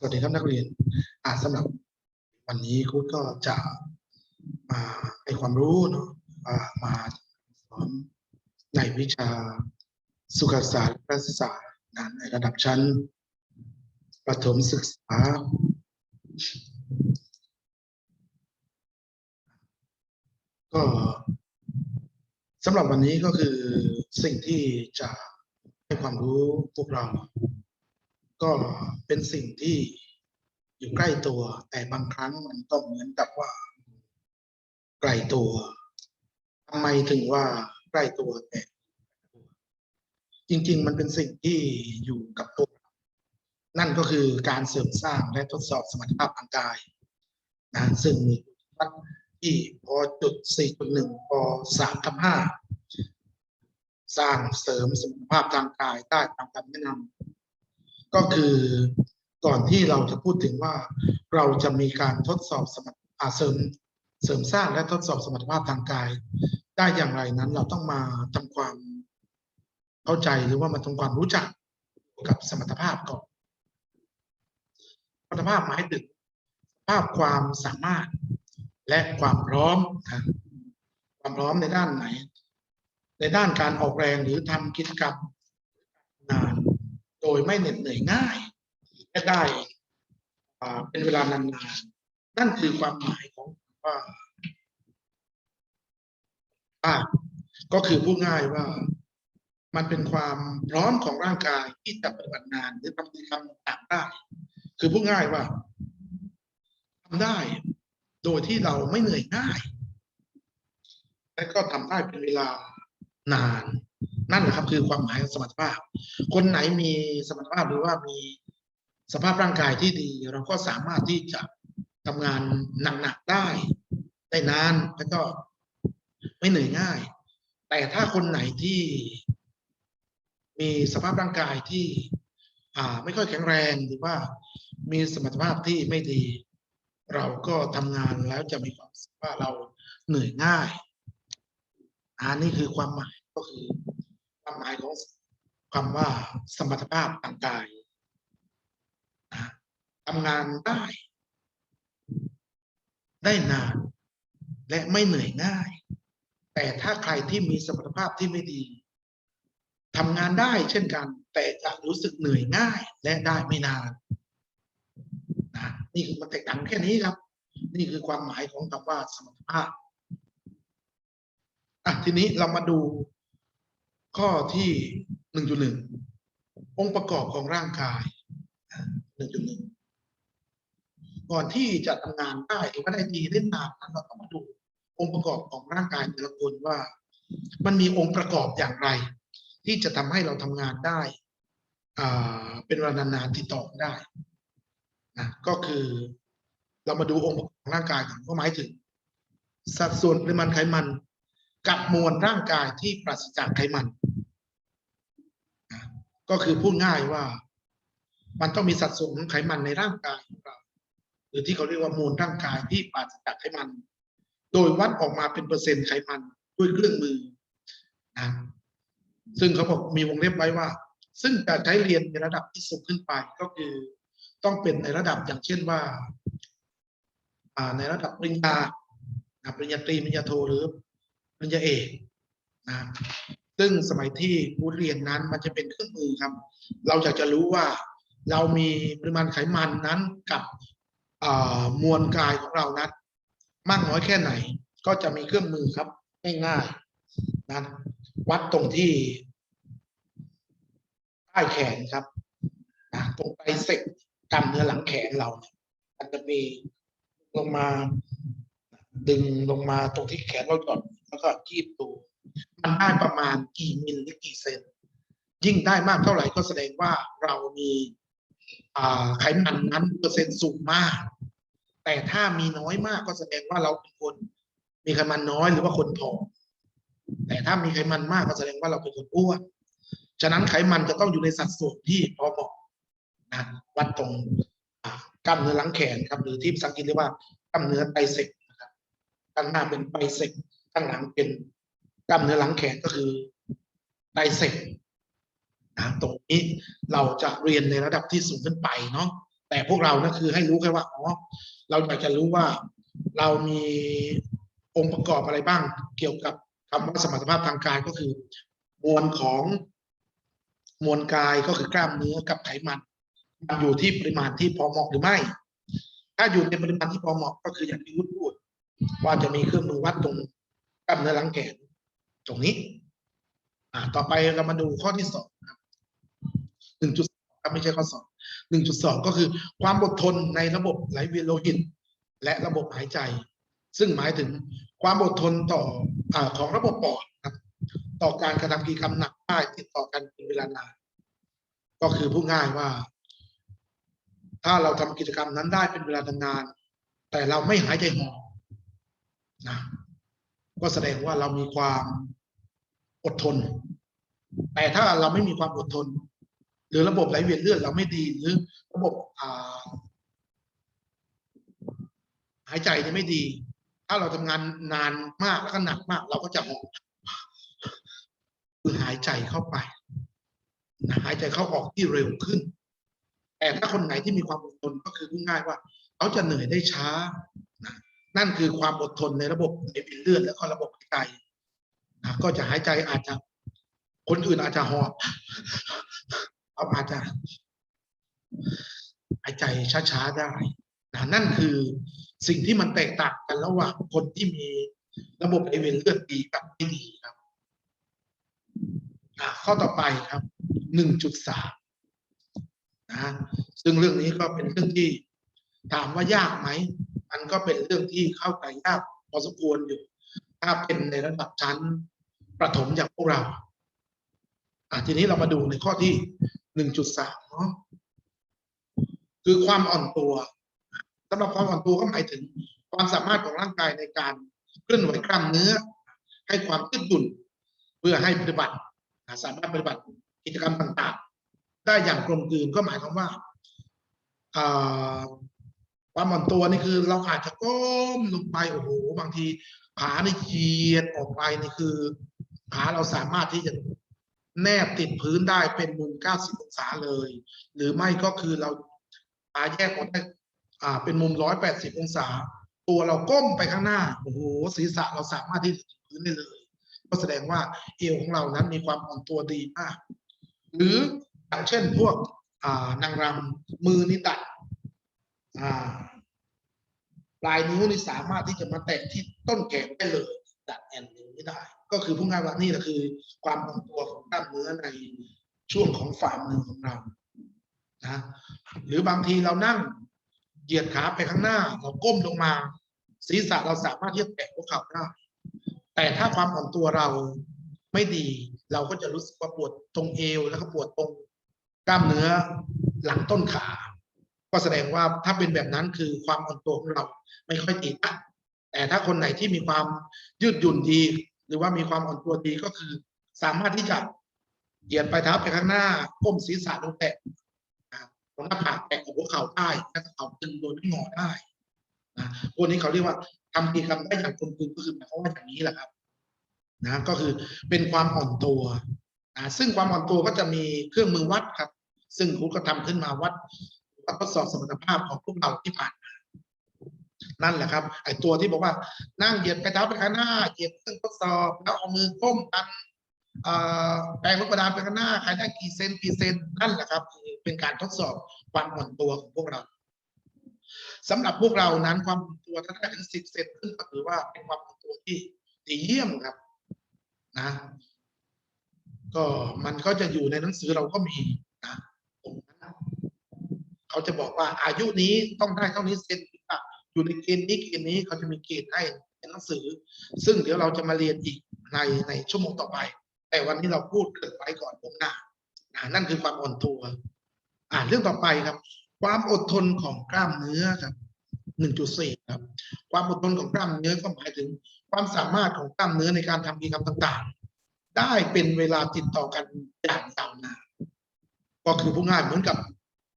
สวัสดีครับนักเรียนอ่าสำหรับวันนี้ครูก็จะมาให้ความรู้เนาะมาสอนในวิชาสุขศาสตร์และศึกษาในระดับชั้นประถมศึกษา ก็สำหรับวันนี้ก็คือสิ่งที่จะให้ความรู้พวกเรา ก็เป็นสิ่งที่อยู่ใกล้ตัว แต่บางครั้งมันก็เหมือนกับว่าไกลตัวทำไมถึงว่าใกล้ตัวแต่จริง ๆ มันเป็นสิ่งที่อยู่กับตัว นั่นก็คือการเสริมสร้างและทดสอบสมรรถภาพทางกายนะซึ่งมีวัดที่พอจุด4.1พอ3กับ5สร้างเสริมสมรรถภาพทางกายได้ตามคำแนะนำ ก็คือก่อนที่เราจะพูดถึงว่าเราจะมีการทดสอบสมรรถอาเสริมเสริมสร้างและทดสอบสมรรถภาพทางกาย ได้อย่างไรนั้นเราต้องมาทำความเข้าใจหรือว่ามาทำความรู้จักกับสมรรถภาพก่อนสมรรถภาพหมายถึงภาพความสามารถและความพร้อมนะความพร้อมในด้านไหน ในด้านการออกแรงหรือทำกิจกรรม โดยไม่เหน็ดเหนื่อยง่ายและได้เป็นเวลานานๆนั่นคือความหมายของว่าอ่าก็คือพูดง่ายว่ามันเป็นความพร้อมของร่างกายที่จะปฏิบัติงานหรือทำกิจกรรมต่างได้ คือพูดง่ายว่าทำได้โดยที่เราไม่เหนื่อยง่าย และก็ทำได้เป็นเวลานาน นั่นแหละครับคือความหมายของสมรรถภาพ คนไหนมีสมรรถภาพหรือว่ามีสภาพร่างกายที่ดี เราก็สามารถที่จะทำงานหนักๆได้ ได้นานแล้วก็ไม่เหนื่อยง่าย แต่ถ้าคนไหนที่มีสภาพร่างกายที่อ่าไม่ค่อยแข็งแรงหรือว่ามีสมรรถภาพที่ไม่ดี เราก็ทำงานแล้วจะมีความรู้สึกว่าเราเหนื่อยง่าย อันนี้คือความหมายก็คือ ความหมายของคำว่าสมรรถภาพทางกายนะทำงานได้ ได้นาน และไม่เหนื่อยง่าย แต่ถ้าใครที่มีสมรรถภาพที่ไม่ดีทำงานได้เช่นกัน แต่จะรู้สึกเหนื่อยง่ายและได้ไม่นานนะนี่คือมันแตกต่างแค่นี้ครับ นี่คือความหมายของคำว่าสมรรถภาพอะทีนี้เรามาดู ข้อที่หนึ่งจุดหนึ่งองค์ประกอบของร่างกายหนึ่งจุดหนึ่งก่อนที่จะทำงานได้หรือว่าได้ดีได้นานนั้นเราต้องมาดูองค์ประกอบของร่างกายแต่ละคนว่า มันมีองค์ประกอบอย่างไร ที่จะทำให้เราทำงานได้เป็นเวลานานๆติดต่อได้นะก็คือเรามาดูองค์ประกอบของร่างกายก่อนก็หมายถึง สัดส่วนปริมาณไขมัน กับมวลร่างกายที่ปราศจากไขมัน ก็คือพูดง่ายว่า มันต้องมีสัดส่วนของไขมันในร่างกายของเรา หรือที่เขาเรียกว่ามวลร่างกายที่ปราศจากไขมัน โดยวัดออกมาเป็นเปอร์เซ็นต์ไขมันด้วยเครื่องมือนะซึ่งเขาบอกมีวงเล็บไว้ว่า ซึ่งการใช้เรียนในระดับที่สูงขึ้นไปก็คือต้องเป็นในระดับอย่างเช่นว่าในระดับปริญญานะปริญญาตรีปริญญาโทหรือปริญญาเอกนะ ซึ่งสมัยที่ผู้เรียนนั้นมันจะเป็นเครื่องมือครับ เราอยากจะรู้ว่าเรามีปริมาณไขมันนั้นกับมวลกายของเรานั้น มากน้อยแค่ไหน ก็จะมีเครื่องมือครับง่ายๆนะวัดตรงที่ใต้แขนครับนะตรงไตรเสกกล้ามเนื้อหลังแขนเราเนี่ยมันจะมีลงมา ดึงลงมาตรงที่แขนเราก่อนแล้วก็คีบดู มันได้ประมาณกี่มิลหรือกี่เซน ยิ่งได้มากเท่าไหร่ก็แสดงว่าเรามีไขมันนั้นเปอร์เซ็นต์สูงมาก แต่ถ้ามีน้อยมากก็แสดงว่าเราเป็นคนมีไขมันน้อยหรือว่าคนผอมแต่ถ้ามีไขมันมากก็แสดงว่าเราเป็นคนอ้วนฉะนั้นไขมันจะต้องอยู่ในสัดส่วนที่พอเหมาะนะวัดตรงกล้ามเนื้อหลังแขนครับหรือที่ภาษาอังกฤษเรียกว่ากล้ามเนื้อไตเสกนะครับข้างหน้าเป็นไตเสกข้างหลังเป็น กล้ามเนื้อหลังแขนก็คือไตรเสกนะตรงนี้เราจะเรียนในระดับที่สูงขึ้นไปเนาะแต่พวกเรานะคือให้รู้แค่ว่าอ๋อเราอยากจะรู้ว่าเรามีองค์ประกอบอะไรบ้าง เกี่ยวกับคำว่าสมรรถภาพทางกายก็คือ มวลของมวลกายก็คือกล้ามเนื้อกับไขมันมันอยู่ที่ปริมาณที่พอเหมาะหรือไม่ ถ้าอยู่ในปริมาณที่พอเหมาะก็คืออย่างที่วุฒิพูดว่าจะมีเครื่องมือวัดตรงกล้ามเนื้อหลังแขน ตรงนี้ อ่าต่อไปเรามาดูข้อที่สองครับหนึ่งจุดครับไม่ใช่ข้อสองหนึ่งจุดสองก็คือ ความอดทนในระบบไหลเวียนโลหิต และระบบหายใจ ซึ่งหมายถึงความอดทนต่ออของระบบปอดครับ ต่อการกระทำกิจกรรมหนักได้ติดต่อกันเป็นเวลานานก็คือพูดง่ายว่า ถ้าเราทำกิจกรรมนั้นได้เป็นเวลานานแต่เราไม่หายใจหอบนะก็แสดงว่าเรามีความ อดทน แต่ถ้าเราไม่มีความอดทน หรือระบบไหลเวียนเลือดเราไม่ดีหรือระบบาหายใจเนี่ไม่ดี ถ้าเราทำงานนานมากแล้วก็หนักมาก เราก็จะหอบคือหายใจเข้าไปหายใจเข้าออกที่เร็วขึ้น แต่ถ้าคนไหนที่มีความอดทนก็คือพูดง่ายว่าเขาจะเหนื่อยได้ช้า นั่นคือความอดทนในระบบไหลเวียนเลือดแล้วก็ระบบหายใจ ก็จะหายใจอาจจะ คนอื่นอาจจะหอบเขาอาจจะหายใจช้าๆได้นะนั่นคือสิ่งที่มันแตกต่างกันระหว่างคนที่มีระบบไหลเวียนเลือดดีกับไม่ดีครับอะข้อต่อไปครับหนึ่งจุดสามนะซึ่งเรื่องนี้ก็เป็นเรื่องที่ถามว่ายากไหม มันก็เป็นเรื่องที่เข้าใจยากพอสมควรอยู่ ถ้าเป็นในระดับชั้นประถมอย่างพวกเราอะทีนี้เรามาดูในข้อที่หนึ่งจุดสามเนาะคือความอ่อนตัวสำหรับความอ่อนตัวก็หมายถึงความสามารถของร่างกายในการเคลื่อนไหวกล้ามเนื้อ ให้ความยืดหยุ่นเพื่อให้ปฏิบัติสามารถปฏิบัติกิจกรรมต่างๆ ได้อย่างกลมกลืนก็หมายความว่าอ่าความอ่อนตัวนี่คือเราอาจจะก้มลงไปโอ้โหบางที ขาในเหยียดออกไปนี่คือ ขาเราสามารถที่จะแนบติดพื้นได้เป็นมุม 90 องศาเลย หรือไม่ก็คือเราขาแยกออกได้อ่าเป็นมุม 180 องศา ตัวเราก้มไปข้างหน้าโอ้โหศีรษะเราสามารถที่จะถึงพื้นได้เลย ก็แสดงว่าเอวของเรานั้นมีความอ่อนตัวดีมากหรืออย่างเช่นพวกอ่านางรำมือนี่ตัดอ่า ปลายนิ้วนี่สามารถที่จะมาแตะที่ต้นแขนได้เลยดัดแอนนิ้วไม่ได้ ก็คือพูดง่ายว่านี่แหละคือ ความอ่อนตัวของกล้ามเนื้อในช่วงของฝ่ามือของเรานะหรือบางทีเรานั่งเหยียดขาไปข้างหน้าเราก้มลงมา ศีรษะเราสามารถที่จะแตะหัวเข่าได้แต่ถ้าความอ่อนตัวเราไม่ดี เราก็จะรู้สึกว่าปวดตรงเอวแล้วก็ปวดตรงกล้ามเนื้อหลังต้นขา ก็แสดงว่าถ้าเป็นแบบนั้นคือความอ่อนตัวของเราไม่ค่อยดีนะแต่ถ้าคนไหนที่มีความยืดหยุ่นดี หรือว่ามีความอ่อนตัวดีก็คือ สามารถที่จะเหยียดปลายเท้าไปข้างหน้าก้มศีรษะลงแตะนะครับตรงหน้าผากแตะหัวเข่าได้แล้วเข่าตึงโดยไม่งอได้นะพวกนี้เขาเรียกว่าทำกิจกรรมได้อย่างกลมกลืนก็คือหมายความว่าอย่างนี้แหละครับนะก็คือเป็นความอ่อนตัวนะซึ่งความอ่อนตัวก็จะมีเครื่องมือวัดครับ ซึ่งครูก็ทำขึ้นมาวัด วัดทดสอบสมรรถภาพของพวกเราที่ผ่านมานั่นแหละครับไอ้ตัวที่บอกว่านั่งเหยียดไปเท้าไปข้างหน้าเหยียดเครื่องทดสอบแล้วเอามือก้มกันแปลงลูกกระดานไปข้างหน้าใครได้กี่เซนกี่เซนนั่นแหละครับคือเป็นการทดสอบความอ่อนตัวของพวกเราสำหรับพวกเรานั้นความอ่อนตัวถ้าได้ถึงสิบเซนขึ้นก็ถือว่าเป็นความอ่อนตัวที่ดีเยี่ยมครับนะ ก็มันก็จะอยู่ในหนังสือเราก็มีนะ เขาจะบอกว่าอายุนี้ต้องได้เท่านี้เซนอะอยู่ในเกณฑ์นี้เกณฑ์นี้เขาจะมีเกณฑ์ให้ในหนังสือ ซึ่งเดี๋ยวเราจะมาเรียนอีกในในชั่วโมงต่อไป แต่วันนี้เราพูดเกรินไว้ก่อนตรงหน้านั่นคือความอ่อนตัว อ่าเรื่องต่อไปครับ ความอดทนของกล้ามเนื้อครับหนึ่งจุดสี่ครับ ความอดทนของกล้ามเนื้อก็หมายถึง ความสามารถของกล้ามเนื้อในการทำกิจกรรมต่างๆ ได้เป็นเวลาติดต่อกันอย่างยาวนานก็คือผู้ง่ายเหมือนกับ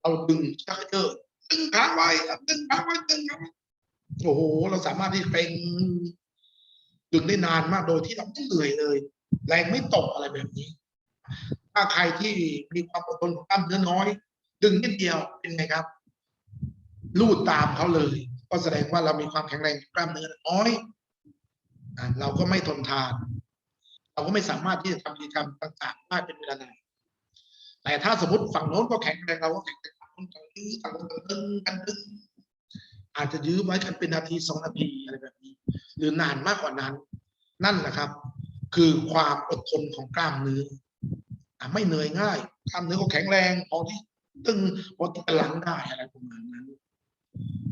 เอาดึงชักเกอร์ดึงขาไว้ดึงขาไว้ดึงขาไว้โอ้โห เราสามารถที่เป็นดึงได้นานมากโดยที่เราไม่เหนื่อยเลย แรงไม่ตกอะไรแบบนี้ ถ้าใครที่มีความอดทนกล้ามเนื้อน้อย ดึงนิดเดียวเป็นไงครับ ลูดตามเขาเลย ก็แสดงว่าเรามีความแข็งแรงกล้ามเนื้อน้อยเราก็ไม่ทนทาน เราก็ไม่สามารถที่จะทำกิจกรรมต่างๆได้เป็นเวลานาน แต่ถ้าสมมติฝั่งโน้นก็แข็งแรงเราก็แข็งแรงฝั่งโน้นก็ยื้อต่างคนต่างตึงกันตึงอาจจะยื้อไว้กันเป็นนาทีสองนาทีอะไรแบบนี้ หรือนานมากกว่านั้น นั่นแหละครับ คือความอดทนของกล้ามเนื้อไม่เหนื่อยง่ายกล้ามเนื้อก็แข็งแรงพอที่ตึงพอที่จะหลังได้อะไรประมาณนั้น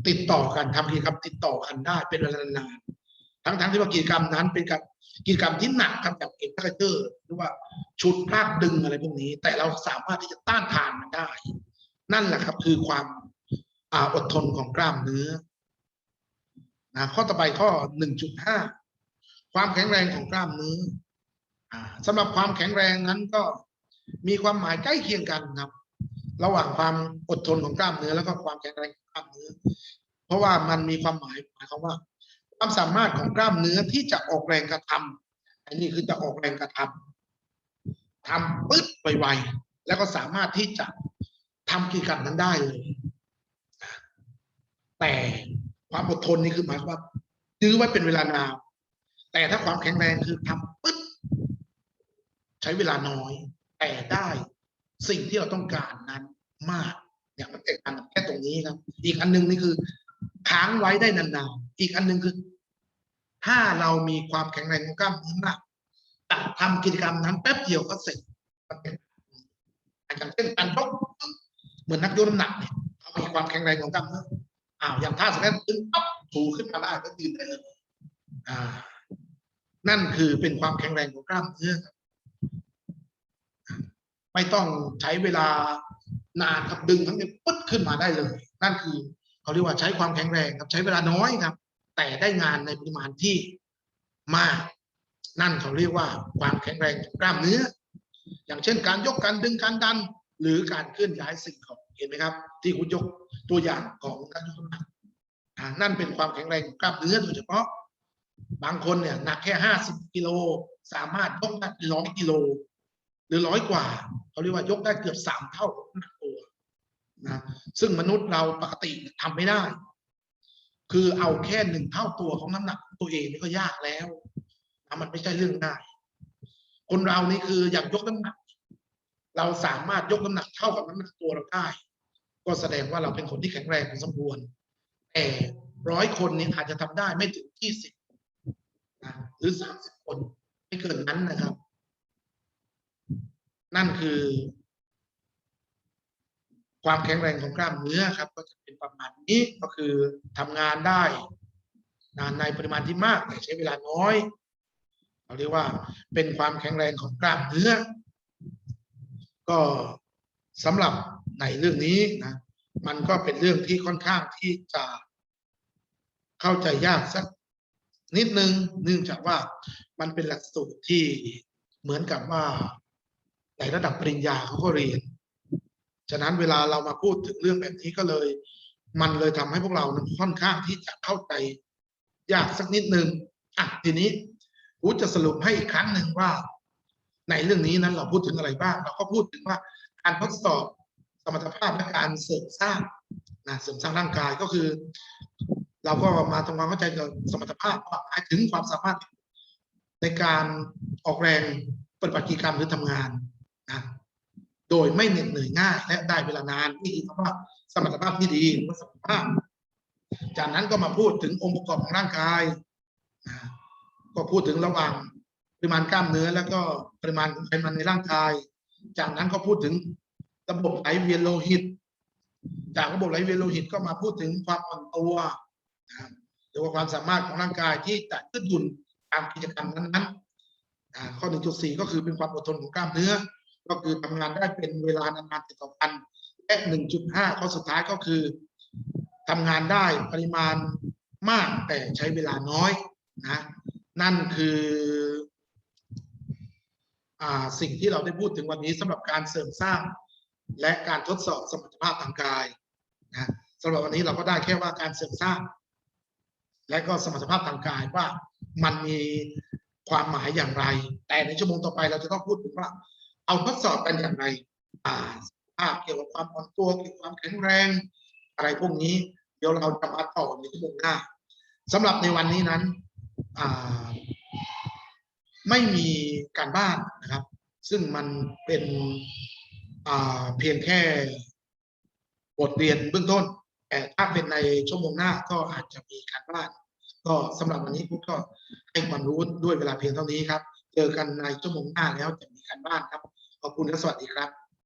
ติดต่อกันทำกิจกรรมติดต่อกันได้เป็นเวลานาน ทั้งๆที่ว่ากิจกรรมนั้นเป็นกับกิจกรรมที่หนักครับแบบเอ็กซ์เตอร์หรือว่าชุดลากดึงอะไรพวกนี้ แต่เราสามารถที่จะต้านทานมันได้ นั่นแหละครับ คือความอาอดทนของกล้ามเนื้อนะข้อต่อไปข้อหนึ่งจุดห้าความแข็งแรงของกล้ามเนื้ออ่าสำหรับความแข็งแรงนั้นก็มีความหมายใกล้เคียงกันครับ ระหว่างความอดทนของกล้ามเนื้อ แล้วก็ความแข็งแรงของกล้ามเนื้อ เพราะว่ามันมีความหมายหมายความว่า ความสามารถของกล้ามเนื้อที่จะออกแรงกระทำอันนี้คือจะออกแรงกระทำทำปึ๊ดไวๆแล้วก็สามารถที่จะทำกิจกรรมนั้นได้เลย แต่ความอดทนนี่คือหมายความว่ายื้อไว้เป็นเวลานานแต่ถ้าความแข็งแรงคือทำปึ๊ดใช้เวลาน้อย แต่ได้สิ่งที่เราต้องการนั้นมากเนี่ยมันแตกต่างแค่ตรงนี้ครับ อีกอันหนึงนี่คือ ค้างไว้ได้นานๆ อีกอันหนึงคือ ถ้าเรามีความแข็งแรงของกล้ามเนื้อมากจะทำกิจกรรมนั้นแป๊บเดียวก็เสร็จมันเป็นอย่างเช่นการยกเหมือนนักยกน้ำหนักเนี่ยเขามีความแข็งแรงของกล้ามเนื้ออ้าวอย่างท่าสแตนตึงปั๊บถูขึ้นมาได้ก็ยืนได้เลยอ่า นั่นคือเป็นความแข็งแรงของกล้ามเนื้อไม่ต้องใช้เวลานานครับดึงทั้งนี้ปึ๊ดขึ้นมาได้เลย นั่นคือ เขาเรียกว่าใช้ความแข็งแรงครับ ใช้เวลาน้อยครับ แต่ได้งานในปริมาณที่มาก นั่นเขาเรียกว่าความแข็งแรงกล้ามเนื้อ อย่างเช่น การยกการดึงการดัน หรือการเคลื่อนย้ายสิ่งของเห็นไหมครับ ที่คุณยกตัวอย่างของการยกน้ำหนักนั่นเป็นความแข็งแรงกล้ามเนื้อโดยเฉพาะ บางคนเนี่ยหนักแค่ห้าสิบกิโลสามารถยกได้ร้อยกิโลหรือร้อยกว่าเขาเรียกว่ายกได้เกือบสามเท่าของ นะซึ่งมนุษย์เราปกติทำไม่ได้ คือเอาแค่หนึ่งเท่าตัวของน้ำหนักตัวเองนี่ก็ยากแล้วนะมันไม่ใช่เรื่องง่าย คนเรานี่คืออยากยกน้ำหนัก เราสามารถยกน้ำหนักเท่ากับน้ำหนักตัวเราได้ ก็แสดงว่าเราเป็นคนที่แข็งแรงพอสมควรแต่ร้อยคนนี้อาจจะทำได้ไม่ถึงยี่สิบหรือสามสิบคนไม่เกินนั้นนะครับ นั่นคือ ความแข็งแรงของกล้ามเนื้อครับ ก็จะเป็นประมาณนี้ก็คือทำงานได้นะในปริมาณที่มากแต่ใช้เวลาน้อยเราเรียกว่าเป็นความแข็งแรงของกล้ามเนื้อ ก็สำหรับในเรื่องนี้นะมันก็เป็นเรื่องที่ค่อนข้างที่จะเข้าใจยากสักนิดนึงเนื่องจากว่ามันเป็นหลักสูตรที่เหมือนกับว่าในระดับปริญญาเขาก็เรียน ฉะนั้นเวลาเรามาพูดถึงเรื่องแบบนี้ก็เลย มันเลยทำให้พวกเราค่อนข้างที่จะเข้าใจยากสักนิดนึงอะทีนี้อูจะสรุปให้อีกครั้งหนึ่งว่า ในเรื่องนี้นั้นเราพูดถึงอะไรบ้าง เราก็พูดถึงว่าการทดสอบสมรรถภาพและการเสริมสร้างนะเสริมสร้างร่างกายก็คือ เราก็มาทำความเข้าใจกับสมรรถภาพว่าหมายถึงความสามารถในการออกแรงปฏิบัติกิจกรรมหรือทำงานนะ โดยไม่เหน็ดเหนื่อยง่าย และได้เวลานานนี่คือคำว่าสมรรถภาพที่ดีหรือว่าสมรรถภาพ จากนั้นก็มาพูดถึงองค์ประกอบของร่างกาย ก็พูดถึงระหว่างปริมาณกล้ามเนื้อ แล้วก็ปริมาณไขมันในร่างกาย จากนั้นก็พูดถึงระบบไหลเวียนโลหิต จากระบบไหลเวียนโลหิตก็มาพูดถึงความอ่อนตัวหรือว่าความสามารถของร่างกายที่จะยืดหยุ่นตามกิจกรรมนั้นๆอ่าข้อ 1.4 ก็คือเป็นความอดทนของกล้ามเนื้อ ก็คือทำงานได้เป็นเวลานานๆติดต่อกันและ1.5ข้อสุดท้ายก็คือทำงานได้ปริมาณมากแต่ใช้เวลาน้อยนะนั่นคืออ่าสิ่งที่เราได้พูดถึงวันนี้สำหรับการเสริมสร้าง และการทดสอบสมรรถภาพทางกายนะสำหรับวันนี้เราก็ได้แค่ว่าการเสริมสร้าง และก็สมรรถภาพทางกายว่ามันมีความหมายอย่างไร แต่ในชั่วโมงต่อไปเราจะต้องพูดถึงว่า เอาทดสอบกันอย่างไรอ่าภาพเกี่ยวกับความอ่อนตัวเกี่ยวกับความแข็งแรง อะไรพวกนี้ เดี๋ยวเราจะมาต่อในชั่วโมงหน้าสำหรับในวันนี้นั้นอ่าไม่มีการบ้านนะครับ ซึ่งมันเป็นเพียงแค่บทเรียนเบื้องต้น แต่ถ้าเป็นในชั่วโมงหน้าก็อาจจะมีการบ้าน ก็สำหรับวันนี้ผมก็ให้ความรู้ด้วยเวลาเพียงเท่านี้ครับ เจอกันในชั่วโมงหน้าแล้วจะมีการบ้านครับ ขอบคุณและสวัสดีครับ